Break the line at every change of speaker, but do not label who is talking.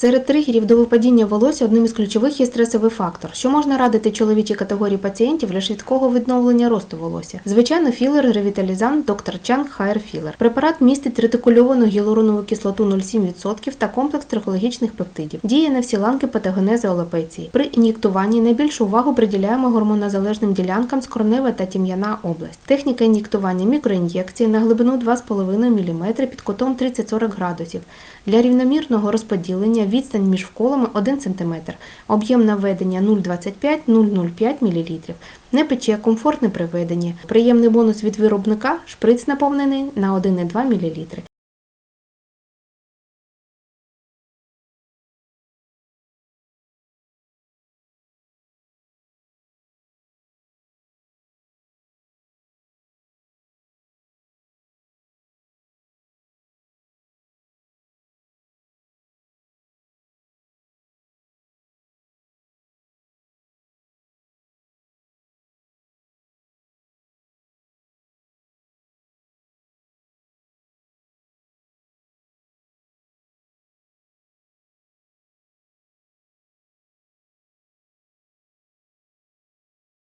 Серед тригерів до випадіння волосся одним із ключових є стресовий фактор, що можна радити чоловічій категорії пацієнтів для швидкого відновлення росту волосся. Звичайно, філер ревіталізант доктор Чанг Хайр Філер. Препарат містить ретикульовану гіалуронову кислоту 0,7% та комплекс трихологічних пептидів. Діє на всі ланки патогенези алопеції. При ін'єктуванні найбільшу увагу приділяємо гормонозалежним ділянкам скронева та тім'яна область. Техніка ін'єктування мікроін'єкції на глибину 2,5 мм під кутом 30-40 градусів. Для рівномірного розподілення відстань між вколами 1 см, об'єм наведення 0,25-0,05 мл. Не пече, комфортне приведення. Приємний бонус від виробника – шприц наповнений на 1,2 мл.